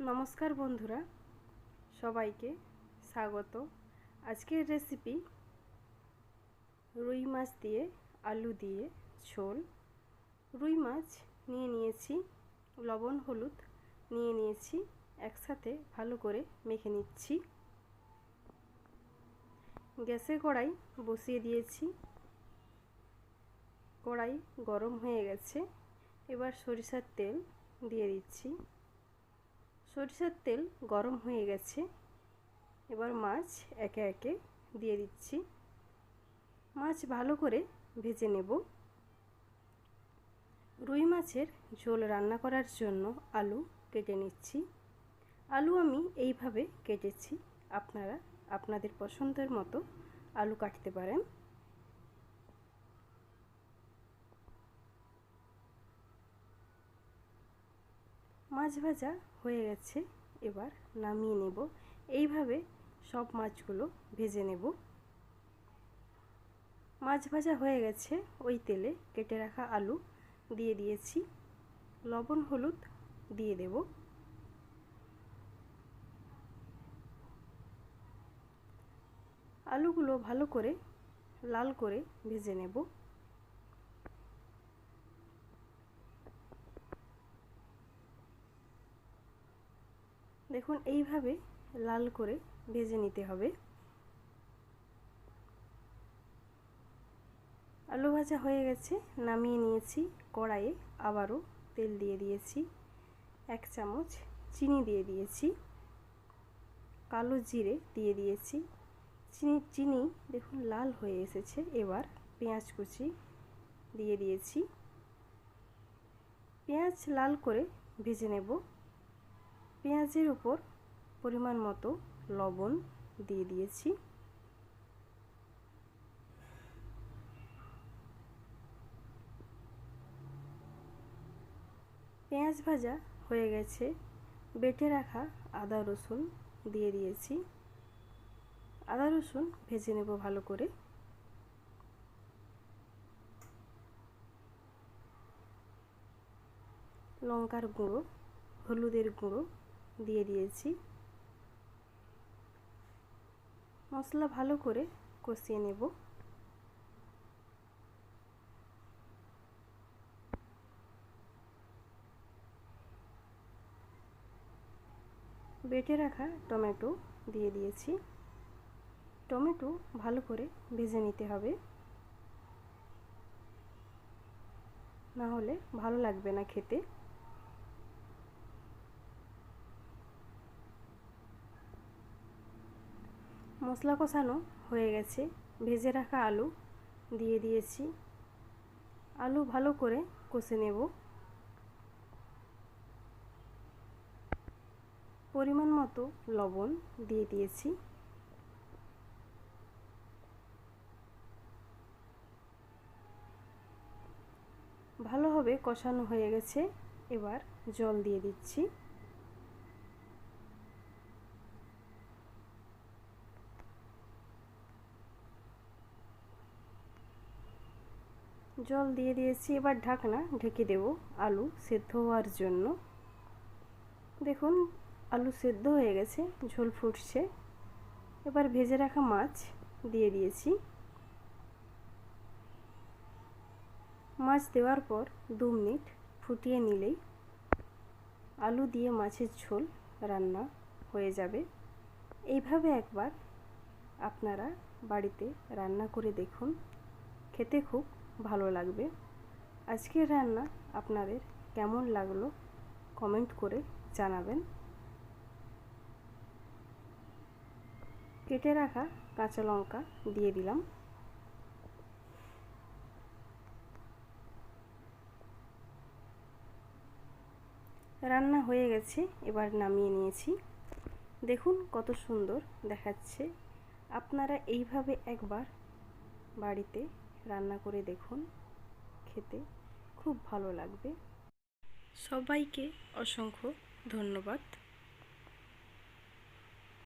নমস্কার বন্ধুরা, সবাইকে স্বাগত। আজকের রেসিপি রুই মাছ দিয়ে, আলু দিয়ে, ঝোল। রুই মাছ নিয়ে নিয়েছি, লবণ, হলুদ নিয়ে নিয়েছি, একসাথে ভালো করে মেখে নিচ্ছি। গ্যাসে কড়াই বসিয়ে দিয়েছি। কড়াই গরম হয়ে গেছে। এবার সরিষার তেল দিয়ে দিচ্ছি। সরিষার তেল গরম হয়ে গেছে। এবার মাছ একে একে দিয়ে দিচ্ছি। মাছ ভালো করে ভেজে নেব। রুই মাছের ঝোল রান্না করার জন্য আলু কেটে নিচ্ছি। আলু আমি এইভাবে কেটেছি। আপনারা, আপনাদের পছন্দের মতো আলু কাটতে পারেন। মাছ ভাজা হয়ে গেছে, এবার নামিয়ে নেব। এইভাবে সব মাছগুলো ভেজে নেব। মাছ ভাজা হয়ে গেছে, ওই তেলে কেটে রাখা আলু দিয়ে দিয়েছি। লবণ, হলুদ দিয়ে দেব। আলুগুলো ভালো করে, লাল করে ভেজে নেব। দেখুন, এইভাবে লাল করে ভেজে নিতে হবে। আলু ভাজা হয়ে গেছে, নামিয়ে নিয়েছি কড়াইয়ে। আবারও তেল দিয়ে দিয়েছি, এক চামচ চিনি দিয়ে দিয়েছি, কালো জিরে দিয়ে দিয়েছি। চিনি চিনি দেখুন, লাল হয়ে এসেছে। এবার পেঁয়াজ কুচি দিয়ে দিয়েছি। পেঁয়াজ লাল করে ভেজে নেব। পেঁয়াজের উপর পরিমাণ মতো লবণ দিয়ে দিয়েছি। পেঁয়াজ ভাজা হয়ে গেছে। বেটে রাখা আদা রসুন দিয়ে দিয়েছি। আদা রসুন ভেজে নেব ভালো করে। লঙ্কার গুঁড়ো, হলুদের গুঁড়ো দিয়ে দিয়েছি। মশলা ভালো করে কষিয়ে নেব। বেটে রাখা টমেটো দিয়ে দিয়েছি। টমেটো ভালো করে ভেজে নিতে হবে। না হলে ভালো লাগবে না খেতে। মশলা কষানো হয়ে গেছে। ভেজে রাখা আলু দিয়ে দিয়েছি। আলু ভালো করে কষে নেব। পরিমাণ মতো লবণ দিয়ে দিয়েছি। ভালোভাবে কষানো হয়ে গেছে। এবার জল দিয়ে দিচ্ছি। জল দিয়ে দিয়েছি, এবার ঢাকনা ঢেকে দেব আলু সেদ্ধ হওয়ার জন্য। দেখুন, আলু সেদ্ধ হয়ে গেছে, ঝোল ফুটছে। এবার ভেজে রাখা মাছ দিয়ে দিয়েছি। মাছ দেওয়ার পর দু মিনিট ফুটিয়ে নিলেই আলু দিয়ে মাছের ঝোল রান্না হয়ে যাবে। এইভাবে একবার আপনারা বাড়িতে রান্না করে দেখুন। খেতে খুব ভালো লাগবে। আজকের রান্না আপনাদের কেমন লাগল কমেন্ট করে জানাবেন। কেটে রাখা কাঁচা লঙ্কা দিয়ে দিলাম। রান্না হয়ে গেছে, এবার নামিয়ে নিয়েছি। দেখুন কত সুন্দর দেখাচ্ছে। আপনারা এইভাবে একবার বাড়িতে রান্না করে দেখুন খেতে খুব ভালো লাগবে। সবাইকে অসংখ্য ধন্যবাদ।